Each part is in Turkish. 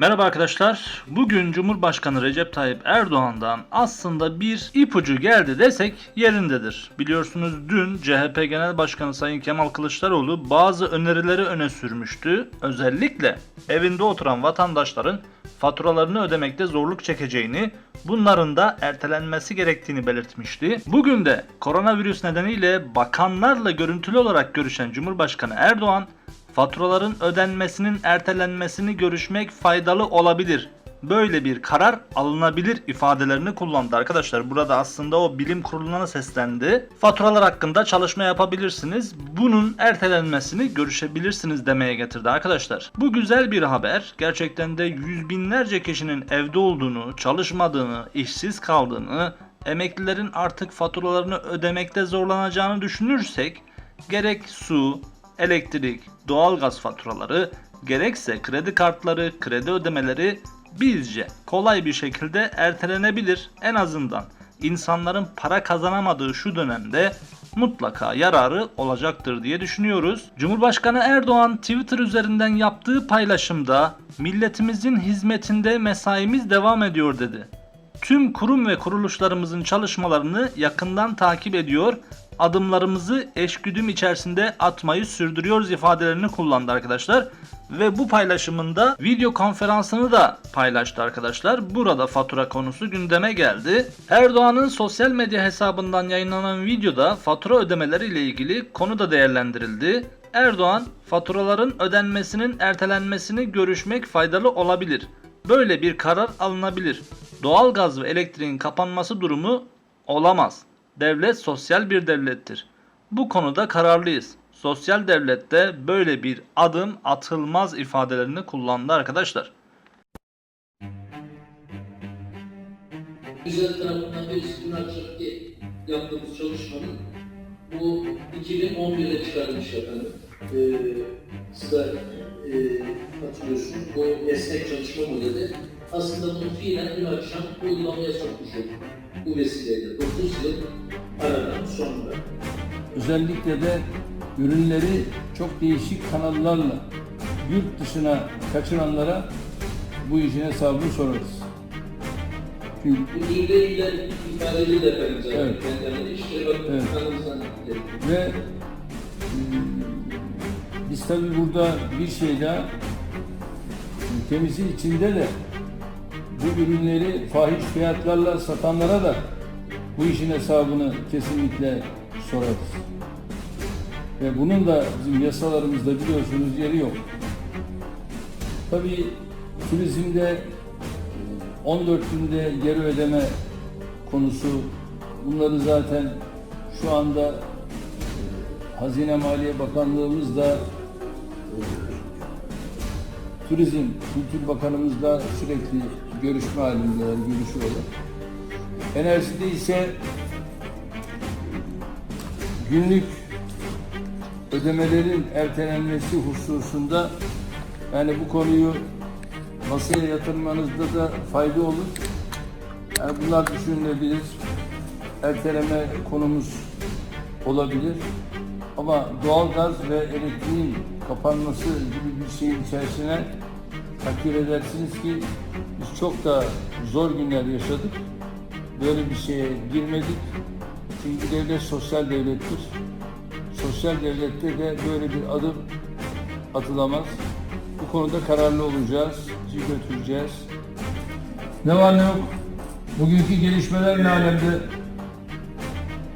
Merhaba arkadaşlar. Bugün Cumhurbaşkanı Recep Tayyip Erdoğan'dan aslında bir ipucu geldi desek yerindedir. Biliyorsunuz dün CHP Genel Başkanı Sayın Kemal Kılıçdaroğlu bazı önerileri öne sürmüştü. Özellikle evinde oturan vatandaşların faturalarını ödemekte zorluk çekeceğini, bunların da ertelenmesi gerektiğini belirtmişti. Bugün de koronavirüs nedeniyle bakanlarla görüntülü olarak görüşen Cumhurbaşkanı Erdoğan faturaların ödenmesinin ertelenmesini görüşmek faydalı olabilir. Böyle bir karar alınabilir ifadelerini kullandı arkadaşlar. Burada aslında o bilim kuruluna seslendi. Faturalar hakkında çalışma yapabilirsiniz. Bunun ertelenmesini görüşebilirsiniz demeye getirdi arkadaşlar. Bu güzel bir haber. Gerçekten de yüz binlerce kişinin evde olduğunu, çalışmadığını, işsiz kaldığını, emeklilerin artık faturalarını ödemekte zorlanacağını düşünürsek gerek su, elektrik, doğalgaz faturaları, gerekse kredi kartları, kredi ödemeleri bizce kolay bir şekilde ertelenebilir. En azından insanların para kazanamadığı şu dönemde mutlaka yararı olacaktır diye düşünüyoruz. Cumhurbaşkanı Erdoğan Twitter üzerinden yaptığı paylaşımda milletimizin hizmetinde mesaimiz devam ediyor dedi. Tüm kurum ve kuruluşlarımızın çalışmalarını yakından takip ediyor, adımlarımızı eşgüdüm içerisinde atmayı sürdürüyoruz ifadelerini kullandı arkadaşlar. Ve bu paylaşımında video konferansını da paylaştı arkadaşlar. Burada fatura konusu gündeme geldi. Erdoğan'ın sosyal medya hesabından yayınlanan videoda fatura ödemeleri ile ilgili konu da değerlendirildi. Erdoğan, faturaların ödenmesinin ertelenmesini görüşmek faydalı olabilir. Böyle bir karar alınabilir. Doğalgaz ve elektriğin kapanması durumu olamaz. Devlet sosyal bir devlettir. Bu konuda kararlıyız. Sosyal devlette böyle bir adım atılmaz ifadelerini kullandı arkadaşlar. Güzel tarafından birisi dün akşamki yaptığımız çalışmanın bu 2011'de çıkarılmış efendim. Ee, siz de e, hatırlıyorsunuz. Bu esnek çalışma modeli aslında bunu fiilen dün akşam uygulamaya sokmuş olduk. Bu vesileyle 9 yıl aradan sonra. Özellikle de ürünleri çok değişik kanallarla yurt dışına kaçıranlara bu işin hesabını sorarız. Çünkü Bu ürünleriyle ifadeli de efendim zaten. Evet. Yani işte bakın Evet. ve mm, biz tabi burada bir şey daha ülkemizin içinde de bu ürünleri fahiş fiyatlarla satanlara da bu işin hesabını kesinlikle sorarız. Ve bunun da bizim yasalarımızda biliyorsunuz yeri yok. Tabii turizmde 14 günde geri ödeme konusu bunları zaten şu anda e, Hazine Maliye Bakanlığımız da e, Turizm Kültür Bakanımızla sürekli görüşme halindeler, görüşüyorlar. Enerjide ise günlük ödemelerin ertelenmesi hususunda yani bu konuyu masaya yatırmanızda da fayda olur. Yani bunlar düşünülebilir. Erteleme konumuz olabilir. Ama doğalgaz ve elektriğin kapanması gibi bir şeyin içerisine takdir edersiniz ki çok da zor günler yaşadık. Böyle bir şeye girmedik. Çünkü devlet sosyal devlettir. Sosyal devlette de böyle bir adım atılamaz. Bu konuda kararlı olacağız, sizi götüreceğiz. Ne var ne yok? Bugünkü gelişmeler ne alemde?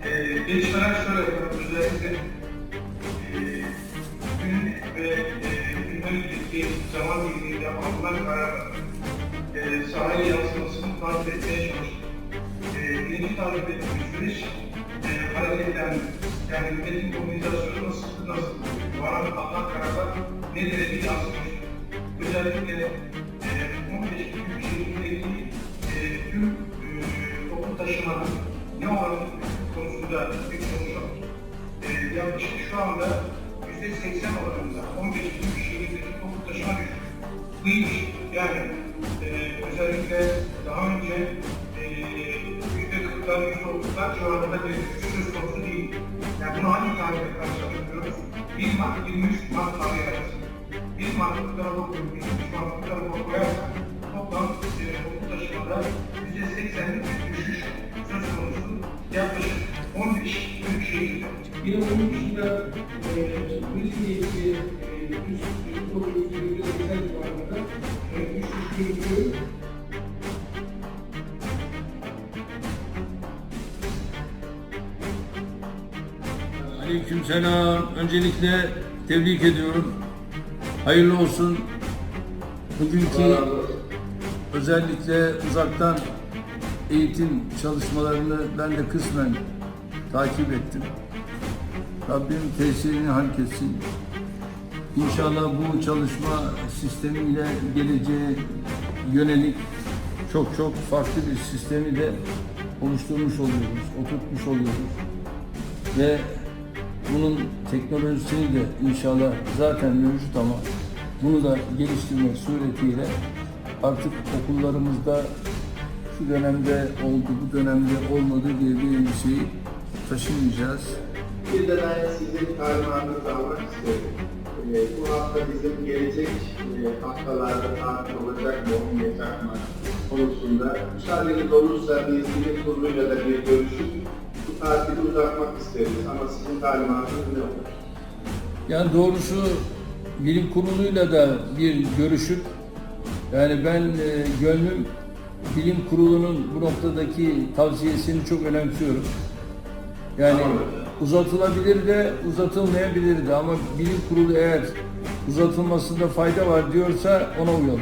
Ee, gelişmeler şöyle yapalım özellikle. Ee, gün ve gündemdeki zaman diliminde alınan kararlar e, sahaya yansımasını takip etmeye çalıştık. E, birinci takip ettiğimiz süreç e, hareketlendi. Yani ülkenin mobilizasyonu nasıl, nasıl, varan alınan kararlar ne derece yansımış. Özellikle e, 15 büyük şehrindeki e, tüm e, toplu taşımanın ne oranı konusunda bir konuşalım. E, yaklaşık şu anda %80 oranında 15 büyük şehirdeki toplu taşıma düştü. Bu şey. Yani e, özellikle daha önce e, yüzde kırklar, yüzde otuzlar civarında bir düşüş söz konusu değil. Yani bunu hangi tarihle karşılaştırıyoruz? 1 Mart, 23 Mart tarihi arasında. 1 Mart'ın tarafı koyup, 23 Mart'ın tarafı koyarsak toplam e, okul taşımada yüzde seksenlik bir düşüş söz konusu yaklaşık 15 büyük şehirde. Yine bunun dışında e, turizmle ilgili e, 100, 100, 100, Aleykümselam. Öncelikle tebrik ediyorum. Hayırlı olsun. Bugünkü özellikle uzaktan eğitim çalışmalarını ben de kısmen takip ettim. Rabbim tesirini halk etsin. İnşallah bu çalışma sistemiyle geleceğe yönelik çok çok farklı bir sistemi de oluşturmuş oluyoruz, oturtmuş oluyoruz. Ve bunun teknolojisini de inşallah zaten mevcut ama bunu da geliştirmek suretiyle artık okullarımızda şu dönemde oldu, bu dönemde olmadı diye bir endişeyi taşımayacağız. Bir de ben sizin talimatınızı almak istiyorum. Ee, bu hafta bizim gelecek e, haftalarda tatil olacak mı, olmayacak mı konusunda müsaadeniz olursa biz bilim kuruluyla da bir görüşüp tatili uzatmak isteriz. Ama sizin talimatınız ne olur? Yani doğrusu bilim kuruluyla da bir görüşüp yani ben e, gönlüm bilim kurulunun bu noktadaki tavsiyesini çok önemsiyorum. Yani uzatılabilir de uzatılmayabilir de ama bilim kurulu eğer uzatılmasında fayda var diyorsa ona uyalım.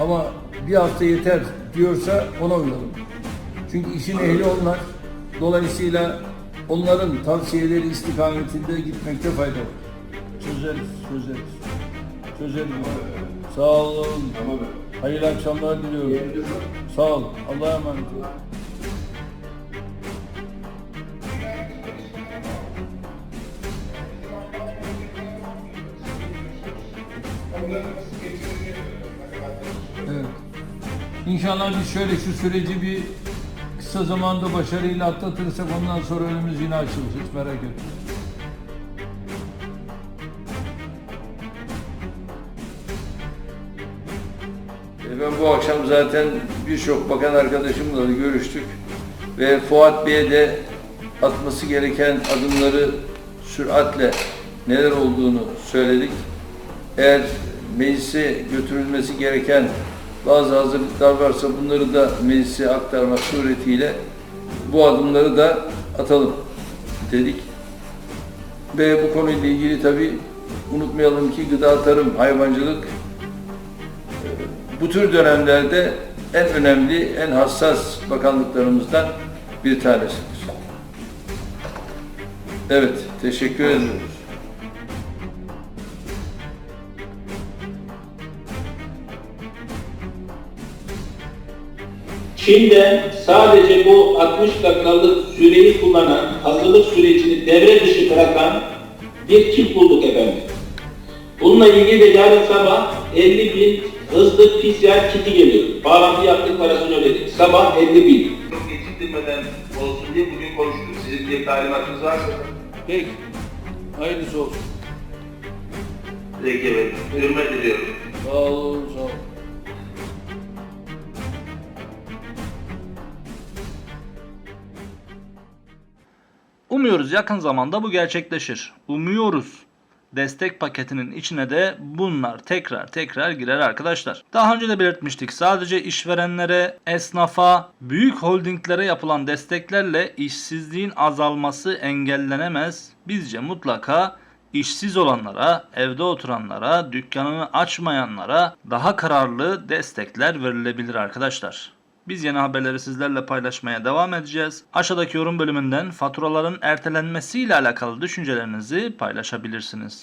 Ama bir hafta yeter diyorsa ona uyalım. Çünkü işin ehli onlar. Dolayısıyla onların tavsiyeleri istikametinde gitmekte fayda var. Çözeriz, çözeriz. Çözeriz. Sağ olun. Tamam? Hayırlı akşamlar diliyorum. Sağ ol. Allah'a emanet olun. Evet. İnşallah biz şöyle şu süreci bir kısa zamanda başarıyla atlatırsak ondan sonra önümüz yine açılır. Hiç merak etme. E, Ben bu akşam zaten birçok bakan arkadaşımla da görüştük ve Fuat Bey'e de atması gereken adımları süratle neler olduğunu söyledik. Eğer meclise götürülmesi gereken bazı hazırlıklar varsa bunları da meclise aktarmak suretiyle bu adımları da atalım dedik. Ve bu konuyla ilgili tabii unutmayalım ki gıda, tarım, hayvancılık bu tür dönemlerde en önemli, en hassas bakanlıklarımızdan bir tanesidir. Evet, teşekkür ediyoruz. Çin'de sadece bu 60 dakikalık süreyi kullanan, hazırlık sürecini devre dışı bırakan bir kit bulduk efendim. Bununla ilgili de yarın sabah 50 bin hızlı PCR kiti geliyor. Bağlantı yaptık parasını ödedik. Sabah 50 bin. Çok geciktirmeden olsun diye bugün konuştuk. Sizin bir talimatınız varsa Peki, hayırlısı olsun. Zeki Bey, hürmet ediyorum. Sağ olun, sağ olun. Umuyoruz yakın zamanda bu gerçekleşir. Umuyoruz. Destek paketinin içine de bunlar tekrar tekrar girer arkadaşlar. Daha önce de belirtmiştik. Sadece işverenlere, esnafa, büyük holdinglere yapılan desteklerle işsizliğin azalması engellenemez. Bizce mutlaka işsiz olanlara, evde oturanlara, dükkanını açmayanlara daha kararlı destekler verilebilir arkadaşlar. Biz yeni haberleri sizlerle paylaşmaya devam edeceğiz. Aşağıdaki yorum bölümünden faturaların ertelenmesiyle alakalı düşüncelerinizi paylaşabilirsiniz.